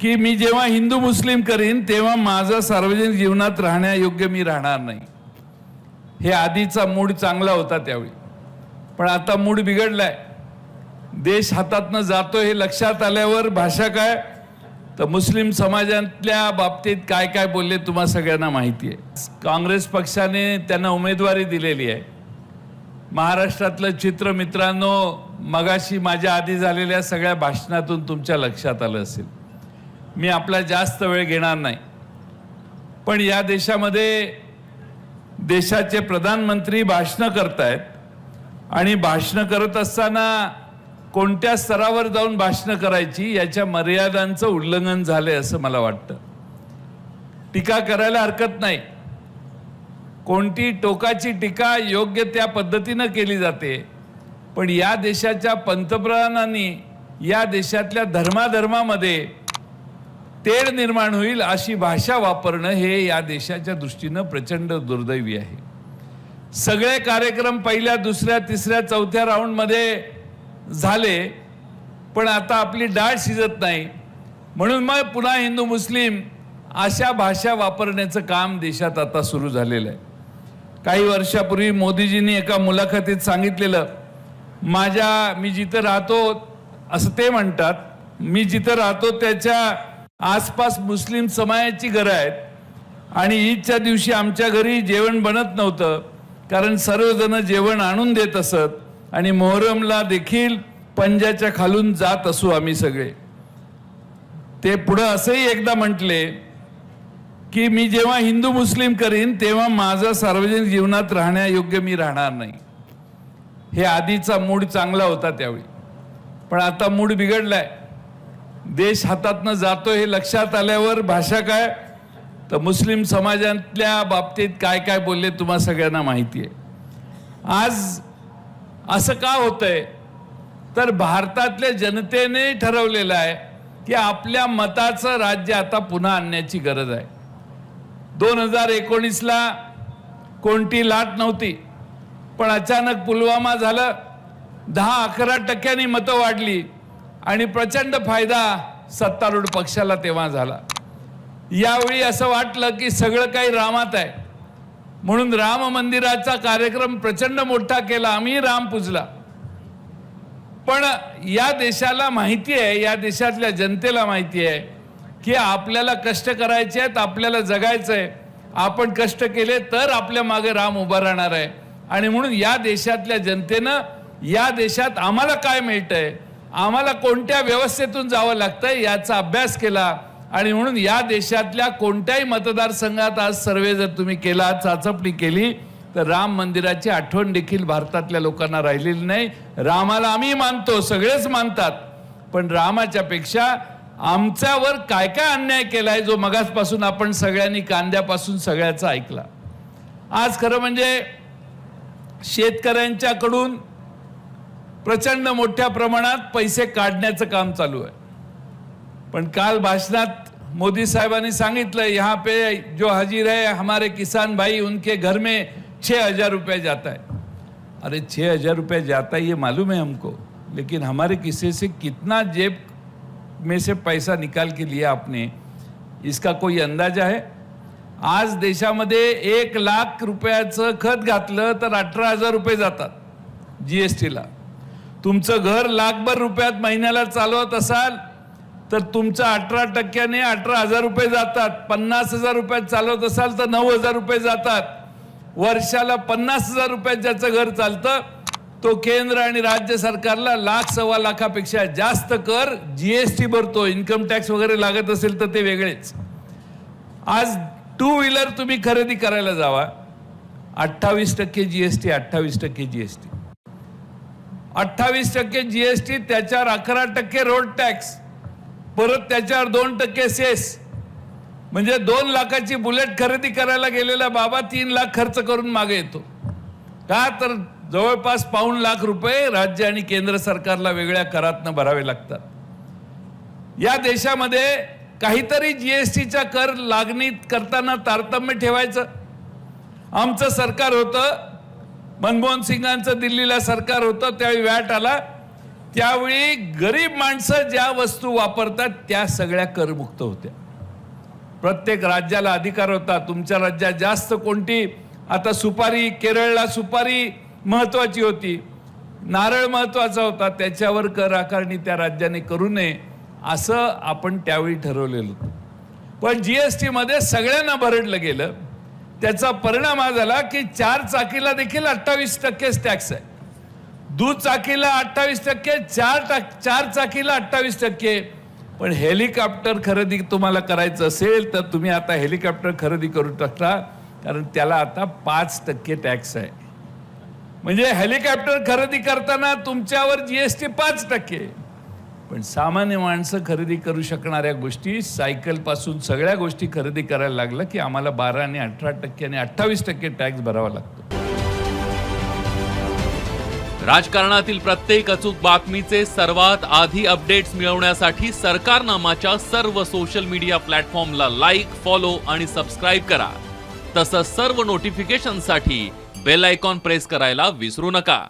की मी जेव्हा हिंदू मुस्लिम करीन तेव्हा माझं सार्वजनिक जीवनात राहण्यायोग्य मी राहणार नाही. हे आधीचा मूड चांगला होता त्यावेळी. पण आता मूड बिघडलाय. देश हातातनं जातो हे लक्षात आल्यावर भाषा काय? तर मुस्लिम समाजातल्या बाबतीत काय काय बोलले तुम्हा सगळ्यांना माहिती आहे. काँग्रेस पक्षाने त्यांना उमेदवारी दिलेली आहे. महाराष्ट्रातलं चित्र मित्रांनो मगाशी माझ्या आधी झालेल्या सगळ्या भाषणातून तुमच्या लक्षात आलं असेल. मी आपला जास्त वेळ घेणार नाही. पण या देशामध्ये देशाचे प्रधानमंत्री भाषणं करतायत आणि भाषणं करत असताना कोणत्या स्तरावर जाऊन भाषणं करायची याच्या मर्यादांचं उल्लंघन झालंय असं मला वाटतं. टीका करायला हरकत नाही. कोणती टोकाची टीका योग्य त्या पद्धतीनं केली जाते पण या देशाच्या पंतप्रधानांनी या देशातल्या धर्माधर्मामध्ये तेढ निर्माण होईल अशी भाषा वापरणं हे या देशाच्या दृष्टीनं प्रचंड दुर्दैवी आहे. सगळे कार्यक्रम पहिल्या दुसऱ्या तिसऱ्या चौथ्या राऊंडमध्ये झाले पण आता आपली डाळ शिजत नाही. म्हणून मग पुन्हा हिंदू मुस्लिम अशा भाषा वापरण्याचं काम देशात आता सुरू झालेलं आहे. काही वर्षापूर्वी मोदीजींनी एका मुलाखतीत सांगितलेलं माझ्या मी जिथं राहतो असं ते म्हणतात मी जिथं राहतो त्याच्या आसपास मुस्लिम समाजाची घरं आहेत. आणि ईदच्या दिवशी आमच्या घरी जेवण बनत नव्हतं. कारण सर्वजण जेवण आणून देत असत. आणि मोहरमला देखील पंजाच्या खालून जात असू आम्ही सगळे. ते पुढं असंही एकदा म्हटले की मी जेव्हा हिंदू मुस्लिम करीन तेव्हा माझा सार्वजनिक जीवनात राहण्यायोग्य मी राहणार नाही. हे आधीचा मूड चांगला होता त्यावेळी. पण आता मूड बिघडलाय. देश हातातनं जातो हे लक्षात आल्यावर भाषा काय? तर मुस्लिम समाजातल्या बाबतीत काय काय बोलले तुम्हा सगळ्यांना माहिती आहे. आज असं का होतंय? तर भारतातल्या जनतेने ठरवलेलं आहे की आपल्या मताचं राज्य आता पुन्हा आणण्याची गरज आहे. दोन हजार एकोणीसला कोणती लाट नव्हती पण अचानक पुलवामा झालं दहा अकरा टक्क्यांनी मतं वाढली आणि प्रचंड फायदा सत्तारूढ पक्षाला तेव्हा झाला. यावेळी असं वाटलं की सगळं काही रामात आहे. म्हणून राम मंदिराचा कार्यक्रम प्रचंड मोठा केला आम्ही राम पूजला. पण या देशाला माहिती आहे या देशातल्या जनतेला माहिती आहे की आपल्याला कष्ट करायचे आहेत आपल्याला जगायचं आहे. आपण कष्ट केले तर आपल्या मागे राम उभा राहणार आहे. आणि म्हणून या देशातल्या जनतेनं या देशात आम्हाला काय मिळतंय? आम्हाला कोणत्या व्यवस्थेतून जावं लागतंय याचा अभ्यास केला. आणि म्हणून या देशातल्या कोणत्याही मतदारसंघात आज सर्वे जर तुम्ही केला चाचपणी केली तर राम मंदिराची आठवण देखील भारतातल्या लोकांना राहिलेली नाही. रामाला आम्ही मानतो सगळेच मानतात. पण रामाच्या पेक्षा आमच्यावर काय काय अन्याय केलाय जो मगासपासून आपण सगळ्यांनी कांद्यापासून सगळ्याचा ऐकला. आज खरं म्हणजे शेतकऱ्यांच्याकडून प्रचंड मोठ्या प्रमाणात पैसे काढण्याचं काम चालू आहे. पण काल भाषणात मोदी साहेबांनी सांगितलं यहाँ पे जो हाजिर है हमारे किसान भाई उनके घर में छः हजार रुपये जाता है. अरे छः हजार रुपये जाता है ये मालूम है हमको लेकिन हमारे किसी से कितना जेब में से पैसा निकाल के लिया आपने इसका कोई अंदाजा है? आज देशामध्ये एक लाख रुपयाचं खत घातलं तर अठरा हजार रुपये जातात जी एस टीला तुमचं घर लाखभर रुपयात महिन्याला चालवत असाल तर तुमचं अठरा टक्क्याने अठरा हजार रुपये जातात. पन्नास हजार रुपयात चालवत असाल तर नऊ हजार रुपये जातात. वर्षाला पन्नास हजार रुपयात ज्याचं घर चालतं तो केंद्र आणि राज्य सरकारला लाख सव्वा लाखापेक्षा जास्त कर जी एस टी भरतो. इन्कम टॅक्स वगैरे लागत असेल तर ते वेगळेच. आज टू व्हीलर तुम्ही खरेदी करायला जावा. अठ्ठावीस टक्के जी एस टी अठ्ठावीस टक्के जी एस टी अठ्ठावीस टक्के जी एस टी त्याच्यावर अकरा टक्के रोड टॅक्स परत त्याच्यावर दोन टक्के सेस म्हणजे दोन लाखाची बुलेट खरेदी करायला गेलेला बाबा तीन लाख खर्च करून मागे येतो. का तर जवळपास पाऊण लाख रुपये राज्य आणि केंद्र सरकारला वेगळ्या करातनं भरावे लागतात. या देशामध्ये काहीतरी जी एस टीचा कर लागणीत करताना तारतम्य ठेवायचं. आमचं सरकार होतं मनमोहन सिंगांचं दिल्लीला सरकार होतं त्यावेळी वॅट आला. त्यावेळी गरीब माणसं ज्या वस्तू वापरतात त्या सगळ्या करमुक्त होत्या. प्रत्येक राज्याला अधिकार होता. तुमच्या राज्यात जास्त कोणती आता सुपारी केरळला सुपारी महत्वाची होती. नारळ महत्त्वाचा होता. त्याच्यावर कर आकारणी त्या राज्याने करू नये असं आपण त्यावेळी ठरवलेलं होतं. पण एस टीमध्ये सगळ्यांना भरडलं गेलं. त्याचा परिणाम हा झाला की चार चाकीला देखील अठ्ठावीस टक्केच टॅक्स आहे. दुचाकीला अठ्ठावीस टक्के चार टाक चार चाकीला अठ्ठावीस टक्के. पण हेलिकॉप्टर खरेदी तुम्हाला करायचं असेल तर तुम्ही आता हेलिकॉप्टर खरेदी करू शकता कारण त्याला आता पाच टक्के टॅक्स आहे. म्हणजे हेलिकॉप्टर खरेदी करताना तुमच्यावर जी एस टी पाच टक्के. पण सामान्य माणसं खरेदी करू शकणाऱ्या गोष्टी सायकलपासून सगळ्या गोष्टी खरेदी करायला लागलं की आम्हाला बारा आणि अठरा टक्के आणि अठ्ठावीस टक्के टॅक्स भरावा लागतो. राजकारणातील प्रत्येक अचूक बातमीचे सर्वात आधी अपडेट्स मिळवण्यासाठी सरकारनामाच्या सर्व सोशल मीडिया प्लॅटफॉर्मला लाईक फॉलो आणि सबस्क्राईब करा. तसंच सर्व नोटिफिकेशनसाठी बेल आयकॉन प्रेस करायला विसरू नका.